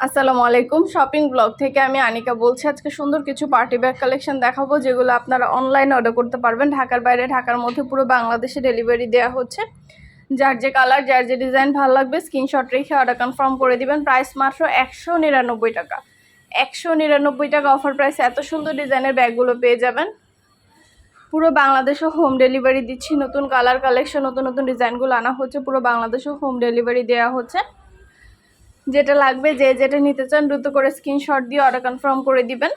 আসসালামু আলাইকুম। Shopping blog থেকে আমি আনিকা বলছি, আজকে সুন্দর কিছু পার্টি ব্যাগ কালেকশন দেখাবো, যেগুলো আপনারা অনলাইনে অর্ডার করতে পারবেন। ঢাকার বাইরে, ঢাকার মধ্যে পুরো বাংলাদেশে ডেলিভারি দেওয়া হচ্ছে। যার যে কালার যার যে ডিজাইন ভালো লাগবে স্ক্রিনশট রেখে অর্ডার কনফার্ম করে দিবেন। প্রাইস মাত্র একশো নিরানব্বই টাকা। একশো নিরানব্বই টাকা অফার প্রাইস এত সুন্দর ডিজাইনের ব্যাগগুলো পেয়ে যাবেন। পুরো বাংলাদেশে হোম ডেলিভারি দিচ্ছি। নতুন কালার কালেকশন নতুন নতুন ডিজাইনগুলো আনা হচ্ছে। পুরো বাংলাদেশে হোম ডেলিভারি দেওয়া হচ্ছে। যেটা লাগবে, যে যেটা নিতে চান, দ্রুত করে স্ক্রিনশট দিয়ে অর্ডার কনফার্ম করে দিবেন।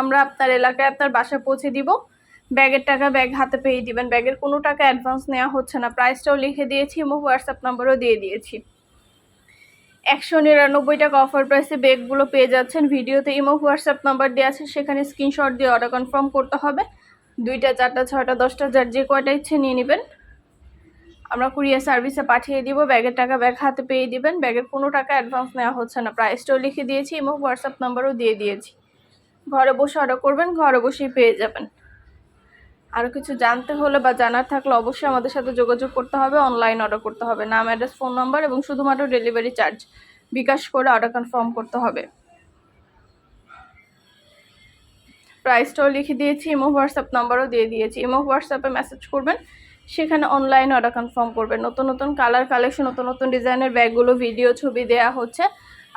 আমরা আপনার এলাকায় আপনার বাসায় পৌঁছে দিব। ব্যাগের টাকা ব্যাগ হাতে পেয়ে দিবেন। ব্যাগের কোনো টাকা অ্যাডভান্স নেওয়া হচ্ছে না। প্রাইসটাও লিখে দিয়েছি এবং হোয়াটসঅ্যাপ নাম্বারও দিয়ে দিয়েছি। একশো নিরানব্বই টাকা অফার প্রাইসে ব্যাগগুলো পেয়ে যাচ্ছেন। ভিডিওতে ইমো হোয়াটসঅ্যাপ নাম্বার দেওয়া আছে। সেখানে স্ক্রিনশট দিয়ে অর্ডার কনফার্ম করতে হবে। দুইটা, চারটা, ছয়টা, দশটা, যার যে কয়টা ইচ্ছে নিয়ে নেবেন। আমরা কুরিয়ার সার্ভিসে পাঠিয়ে দিব, ব্যাগের টাকা ব্যাগ হাতে পেয়ে দিবেন, ব্যাগের কোনো টাকা অ্যাডভান্স নেওয়া হচ্ছে না। প্রাইসটাও লিখে দিয়েছি, এবং হোয়াটসঅ্যাপ নাম্বারও দিয়ে দিয়েছি। ঘরে বসে অর্ডার করবেন, ঘরে বসেই পেয়ে যাবেন। আরও কিছু জানতে হলে বা জানার থাকলে অবশ্যই আমাদের সাথে যোগাযোগ করতে হবে অনলাইন অর্ডার করতে হবে। নাম অ্যাড্রেস ফোন নাম্বার এবং শুধুমাত্র ডেলিভারি চার্জ বিকাশ করে অর্ডার কনফার্ম করতে হবে। প্রাইসটাও লিখে দিয়েছি ইমো হোয়াটসঅ্যাপ নাম্বারও দিয়ে দিয়েছি। ইমো হোয়াটসঅ্যাপে মেসেজ করবেন সেখানে অনলাইন অর্ডার কনফার্ম করবেন নতুন নতুন কালার কালেকশন নতুন নতুন ডিজাইনের ব্যাগগুলো ভিডিও ছবি দেওয়া হচ্ছে।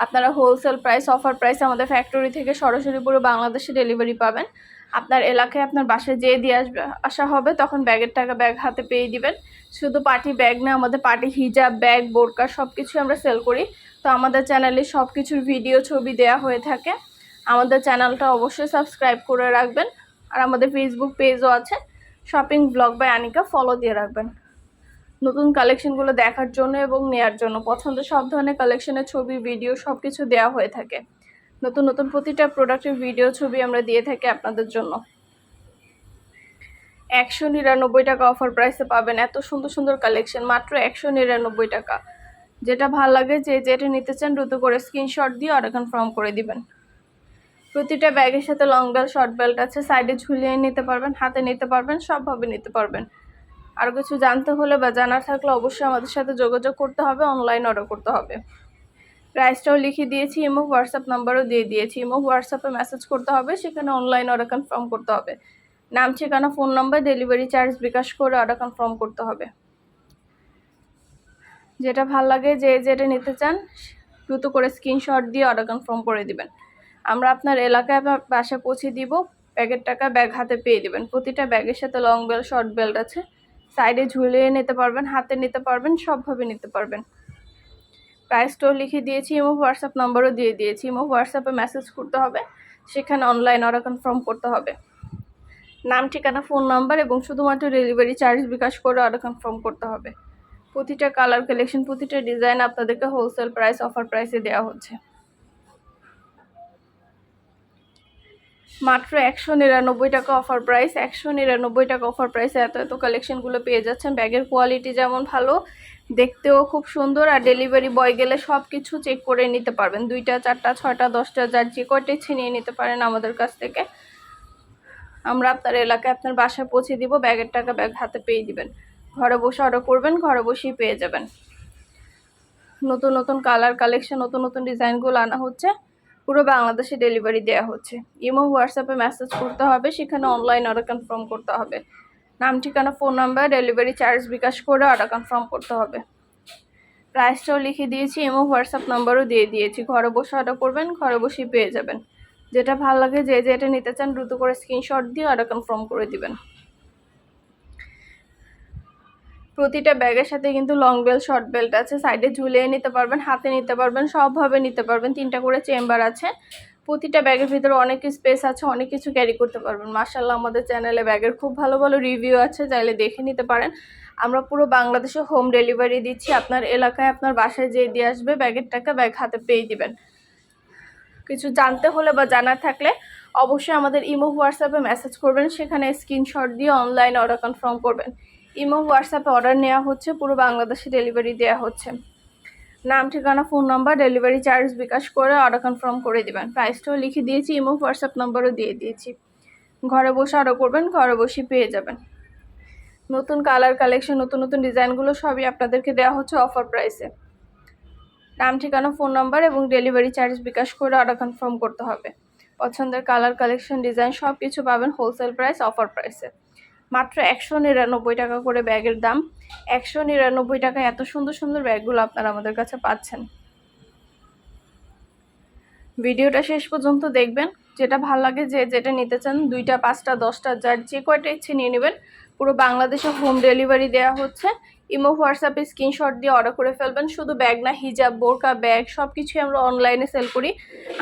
আপনারা হোলসেল প্রাইস অফার প্রাইস আমাদের ফ্যাক্টরি থেকে সরাসরি পুরো বাংলাদেশে ডেলিভারি পাবেন। আপনার এলাকায় আপনার বাসায় যেয়ে দিয়ে আসবে, আসা হবে, তখন ব্যাগের টাকা ব্যাগ হাতে পেয়ে দিবেন। শুধু পার্টি ব্যাগ না, আমাদের পার্টি হিজাব ব্যাগ বোরকা সব কিছু আমরা সেল করি। তো আমাদের চ্যানেলে সব কিছুর ভিডিও ছবি দেওয়া হয়ে থাকে। আমাদের চ্যানেলটা অবশ্যই সাবস্ক্রাইব করে রাখবেন। আর আমাদের ফেসবুক পেজও আছে। Shopping blog by Anika follow দিয়ে রাখবেন। নতুন কালেকশনগুলো দেখার জন্য এবং নেয়ার জন্য। পছন্দ সব ধরনের কালেকশনের ছবি ভিডিও সব কিছু দেওয়া হয়ে থাকে। নতুন নতুন প্রতিটা প্রোডাক্টের ভিডিও ছবি আমরা দিয়ে থাকি আপনাদের জন্য। একশো নিরানব্বই টাকা অফার প্রাইসে পাবেন। এত সুন্দর সুন্দর কালেকশন মাত্র একশো নিরানব্বই টাকা। যেটা ভালো লাগে, যে যেটা নিতে চান, দ্রুত করে স্ক্রিনশট দিয়ে অর্ডার কনফার্ম করে দিবেন। প্রতিটা ব্যাগের সাথে লং বেল্ট শর্ট বেল্ট আছে। সাইডে ঝুলিয়ে নিতে পারবেন, হাতে নিতে পারবেন, সবভাবে নিতে পারবেন। আর কিছু জানতে হলে বা জানার থাকলে অবশ্যই আমাদের সাথে যোগাযোগ করতে হবে অনলাইন অর্ডার করতে হবে। প্রাইসটাও লিখে দিয়েছি ইমো হোয়াটসঅ্যাপ নাম্বারও দিয়ে দিয়েছি। ইমো হোয়াটসঅ্যাপে মেসেজ করতে হবে, সেখানে অনলাইন অর্ডার কনফার্ম করতে হবে। নাম, ঠিকানা phone number delivery charge bKash করে অর্ডার কনফার্ম করতে হবে। যেটা ভালো লাগে, যে যেটা নিতে চান, দ্রুত করে স্ক্রিনশট দিয়ে অর্ডার কনফার্ম করে দিবেন। আমরা আপনার এলাকায় বা বাসায় পৌঁছে দিব। ব্যাগের টাকা ব্যাগ হাতে পেয়ে দেবেন। প্রতিটা ব্যাগের সাথে লং বেল্ট শর্ট বেল্ট আছে। সাইডে ঝুলিয়ে নিতে পারবেন, হাতে নিতে পারবেন, সবভাবে নিতে পারবেন। প্রাইসটাও লিখে দিয়েছি এবং হোয়াটসঅ্যাপ নম্বরও দিয়ে দিয়েছি। এবং হোয়াটসঅ্যাপে মেসেজ করতে হবে। সেখানে অনলাইন অর্ডার কনফার্ম করতে হবে। নাম, ঠিকানা ফোন নাম্বার এবং শুধুমাত্র ডেলিভারি চার্জ বিকাশ করে অর্ডার কনফার্ম করতে হবে। প্রতিটা কালার কালেকশন প্রতিটা ডিজাইন আপনাদেরকে হোলসেল প্রাইস অফার প্রাইসে দেওয়া হচ্ছে। মাত্র একশো নিরানব্বই টাকা অফার প্রাইস একশো নিরানব্বই টাকা অফার প্রাইসে এত এত কালেকশনগুলো পেয়ে যাচ্ছেন। ব্যাগের কোয়ালিটি যেমন ভালো, দেখতেও খুব সুন্দর আর ডেলিভারি বয় গেলে সব কিছু চেক করে নিতে পারবেন। দুইটা, চারটা, ছয়টা, দশটা, যার যে কয়টা ইচ্ছে নিয়ে নিতে পারেন আমাদের কাছ থেকে। আমরা আপনার এলাকায় আপনার বাসায় পৌঁছে দিব ব্যাগের টাকা ব্যাগ হাতে পেয়ে দিবেন। ঘরে বসে অর্ডার করবেন, ঘরে বসেই পেয়ে যাবেন। নতুন নতুন কালার কালেকশন নতুন নতুন ডিজাইনগুলো আনা হচ্ছে। পুরো বাংলাদেশে ডেলিভারি দেওয়া হচ্ছে। ইমো হোয়াটসঅ্যাপে মেসেজ করতে হবে, সেখানে অনলাইন অর্ডার কনফার্ম করতে হবে। নাম, ঠিকানা phone number delivery charge bKash করে অর্ডার কনফার্ম করতে হবে। প্রাইসটাও লিখে দিয়েছি, ইমো হোয়াটসঅ্যাপ নাম্বারও দিয়ে দিয়েছি। ঘরে বসে অর্ডার করবেন, ঘরে বসেই পেয়ে যাবেন। যেটা ভালো লাগে, যে যেটা নিতে চান, দ্রুত করে স্ক্রিনশট দিয়ে অর্ডার কনফার্ম করে দিবেন। প্রতিটা ব্যাগের সাথে কিন্তু লং বেল্ট শর্ট বেল্ট আছে। সাইডে ঝুলিয়ে নিতে পারবেন, হাতে নিতে পারবেন, সবভাবে নিতে পারবেন। তিনটা করে চেম্বার আছে। প্রতিটা ব্যাগের ভিতরে অনেক স্পেস আছে, অনেক কিছু ক্যারি করতে পারবেন। মার্শাল্লাহ আমাদের চ্যানেলে ব্যাগের খুব ভালো ভালো রিভিউ আছে, চাইলে দেখে নিতে পারেন। আমরা পুরো বাংলাদেশে হোম ডেলিভারি দিচ্ছি। আপনার এলাকায় আপনার বাসায় যেয়ে দিয়ে আসবে, ব্যাগের টাকা ব্যাগ হাতে পেয়ে দিবেন। কিছু জানতে হলে বা জানার থাকলে অবশ্যই আমাদের ইমো, হোয়াটসঅ্যাপে মেসেজ করবেন। সেখানে স্ক্রিনশট দিয়ে অনলাইন অর্ডার কনফার্ম করবেন। ইমো, হোয়াটসঅ্যাপে অর্ডার নেওয়া হচ্ছে, পুরো বাংলাদেশে ডেলিভারি দেওয়া হচ্ছে। নাম, ঠিকানা, phone number, delivery charge bKash করে অর্ডার কনফার্ম করে দেবেন। প্রাইসটাও লিখে দিয়েছি, ইমো, হোয়াটসঅ্যাপ নাম্বারও দিয়ে দিয়েছি। ঘরে বসে অর্ডার করবেন, ঘরে বসে পেয়ে যাবেন। নতুন কালার, কালেকশন, নতুন নতুন ডিজাইনগুলো সবই আপনাদেরকে দেওয়া হচ্ছে অফার প্রাইসে। নাম, ঠিকানা, ফোন নাম্বার এবং ডেলিভারি চার্জ বিকাশ করে অর্ডার কনফার্ম করতে হবে। পছন্দের কালার, কালেকশন, ডিজাইন সব কিছু পাবেন হোলসেল প্রাইস, অফার প্রাইসে। মাত্র একশো নিরানব্বই টাকা করে ব্যাগের দাম। একশো নিরানব্বই টাকায় এত সুন্দর সুন্দর ব্যাগগুলো আপনারা আমাদের কাছে পাচ্ছেন। ভিডিওটা শেষ পর্যন্ত দেখবেন। যেটা ভালো লাগে যে, যেটা নিতে চান, দুইটা, পাঁচটা, দশটা, যার যে কয়টা ইচ্ছে নিয়ে নেবেন পুরো বাংলাদেশে হোম ডেলিভারি দেওয়া হচ্ছে। ইমো হোয়াটসঅ্যাপে স্ক্রিনশট দিয়ে অর্ডার করে ফেলবেন। শুধু ব্যাগ না হিজাব বোরকা ব্যাগ সব কিছুই আমরা অনলাইনে সেল করি।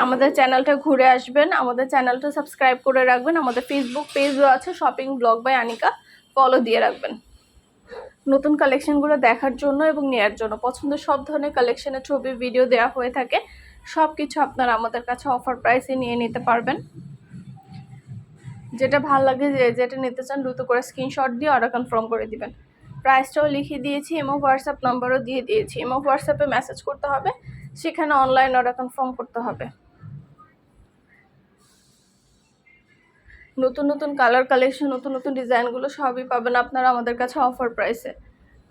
আমাদের চ্যানেলটা ঘুরে আসবেন, আমাদের চ্যানেলটা সাবস্ক্রাইব করে রাখবেন। আমাদের ফেসবুক পেজও আছে shopping blog by Anika follow দিয়ে রাখবেন। নতুন কালেকশনগুলো দেখার জন্য এবং নেয়ার জন্য। পছন্দের সব ধরনের কালেকশনের ছবি ভিডিও দেওয়া হয়ে থাকে। সব কিছু আপনারা আমাদের কাছে অফার প্রাইসে নিয়ে নিতে পারবেন। যেটা ভালো লাগে যেটা নিতে চান দ্রুত করে স্ক্রিনশট দিয়ে অর্ডার কনফার্ম করে দিবেন। প্রাইসটাও লিখে দিয়েছি এবং হোয়াটসঅ্যাপ নাম্বারও দিয়ে দিয়েছি। এবং হোয়াটসঅ্যাপে মেসেজ করতে হবে, সেখানে অনলাইন অর্ডার কনফার্ম করতে হবে। নতুন নতুন কালার কালেকশন নতুন নতুন ডিজাইনগুলো সবই পাবেন আপনারা আমাদের কাছে অফার প্রাইসে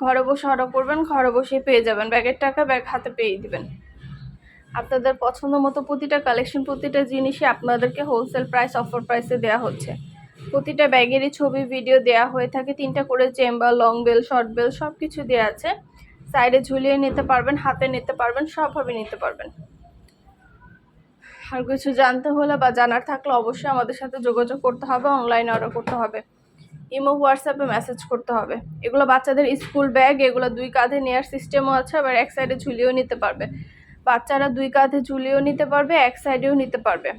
ঘরে বসে অর্ডার করবেন, ঘরে বসেই পেয়ে যাবেন। ব্যাগের টাকা ব্যাগ হাতে পেয়ে দিবেন। আপনাদের পছন্দ মতো প্রতিটা কালেকশন প্রতিটা জিনিসই আপনাদেরকে হোলসেল প্রাইস অফার প্রাইসে দেওয়া হচ্ছে। প্রতিটা ব্যাগেরই ছবি ভিডিও দেওয়া হয়ে থাকে। তিনটা করে chamber long belt short belt সব কিছু দেওয়া আছে। সাইডে ঝুলিয়ে নিতে পারবেন, হাতে নিতে পারবেন, সবভাবে নিতে পারবেন। আর কিছু জানতে হলে বা জানার থাকলে অবশ্যই আমাদের সাথে যোগাযোগ করতে হবে অনলাইনে অর্ডার করতে হবে। ইমো, হোয়াটসঅ্যাপে মেসেজ করতে হবে। এগুলো বাচ্চাদের স্কুল ব্যাগ এগুলো দুই কাঁধে নেওয়ার সিস্টেমও আছে, আবার এক সাইডে ঝুলিয়েও নিতে পারবে। বাচ্চারা দুই কাঁধে ঝুলিয়েও নিতে পারবে, এক সাইডেও নিতে পারবে।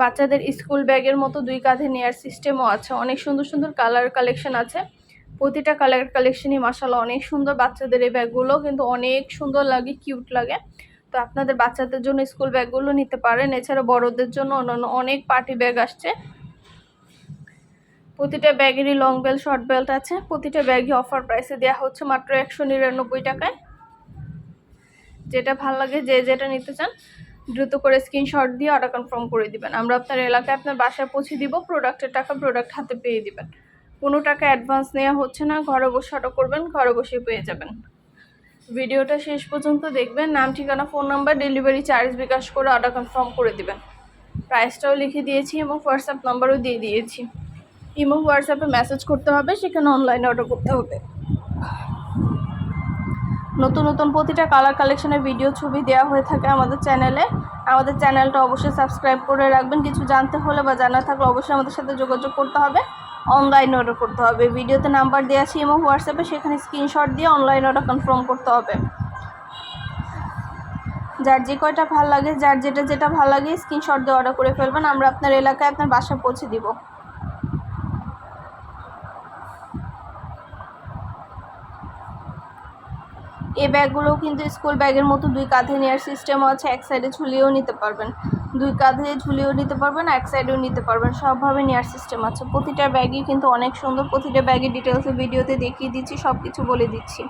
বাচ্চাদের স্কুল ব্যাগের মতো দুই কাঁধে নেওয়ার সিস্টেমও আছে। অনেক সুন্দর সুন্দর কালার কালেকশন আছে। প্রতিটা কালার কালেকশনই মাসাল্লাহ অনেক সুন্দর বাচ্চাদের এই ব্যাগগুলো কিন্তু অনেক সুন্দর লাগে কিউট লাগে। তো আপনাদের বাচ্চাদের জন্য স্কুল ব্যাগগুলো নিতে পারেন। এছাড়া বড়দের জন্য অন্যান্য অনেক পার্টি ব্যাগ আসছে। প্রতিটা ব্যাগেরই লং বেল্ট শর্ট বেল্ট আছে। প্রতিটা ব্যাগই অফার প্রাইসে দেওয়া হচ্ছে মাত্র একশো নিরানব্বই টাকায়। যেটা ভালো লাগে যে যেটা নিতে চান, দ্রুত করে স্ক্রিনশট দিয়ে অর্ডার কনফার্ম করে দিবেন। আমরা আপনার এলাকায় আপনার বাসায় পৌঁছে দিব প্রোডাক্টের টাকা প্রোডাক্ট হাতে পেয়ে দিবেন। কোনো টাকা অ্যাডভান্স নেওয়া হচ্ছে না, ঘরে বসে অর্ডার করবেন, ঘরে বসে পেয়ে যাবেন। ভিডিওটা শেষ পর্যন্ত দেখবেন, নাম, ঠিকানা phone number delivery charge bKash করে অর্ডার কনফার্ম করে দিবেন। প্রাইসটাও লিখে দিয়েছি এবং হোয়াটসঅ্যাপ নাম্বারও দিয়ে দিয়েছি। ইমো হোয়াটসঅ্যাপে মেসেজ করতে হবে, সেখানে অনলাইনে অর্ডার করতে হবে। নতুন নতুন প্রতিটা কালার কালেকশনের ভিডিও ছবি দেওয়া হয়ে থাকে আমাদের চ্যানেলে আমাদের চ্যানেলটা অবশ্যই সাবস্ক্রাইব করে রাখবেন। কিছু জানতে হলে বা জানা থাকলে অবশ্যই আমাদের সাথে যোগাযোগ করতে হবে। অনলাইন অর্ডার করতে হবে। ভিডিওতে নাম্বার দেওয়া আছে এবং হোয়াটসঅ্যাপে সেখানে স্ক্রিনশট দিয়ে অনলাইন অর্ডার কনফার্ম করতে হবে। যার যে কয়টা ভালো লাগে, যার যেটা যেটা ভালো লাগে স্ক্রিনশট দিয়ে অর্ডার করে ফেলবেন। আমরা আপনার এলাকায় আপনার বাসায় পৌঁছে দিব। এই ব্যাগগুলো কিন্তু স্কুল ব্যাগের মতো দুই কাঁধে নেওয়ার সিস্টেমও আছে, এক সাইডে ঝুলিয়েও নিতে পারবেন। দুই কাঁধে ঝুলিয়েও নিতে পারবেন, এক সাইডেও নিতে পারবেন, সবভাবে নেওয়ার সিস্টেম আছে। প্রতিটা ব্যাগই কিন্তু অনেক সুন্দর, প্রতিটা ব্যাগের ডিটেলসে ভিডিওতে দেখিয়ে দিচ্ছি সব কিছু বলে দিচ্ছি।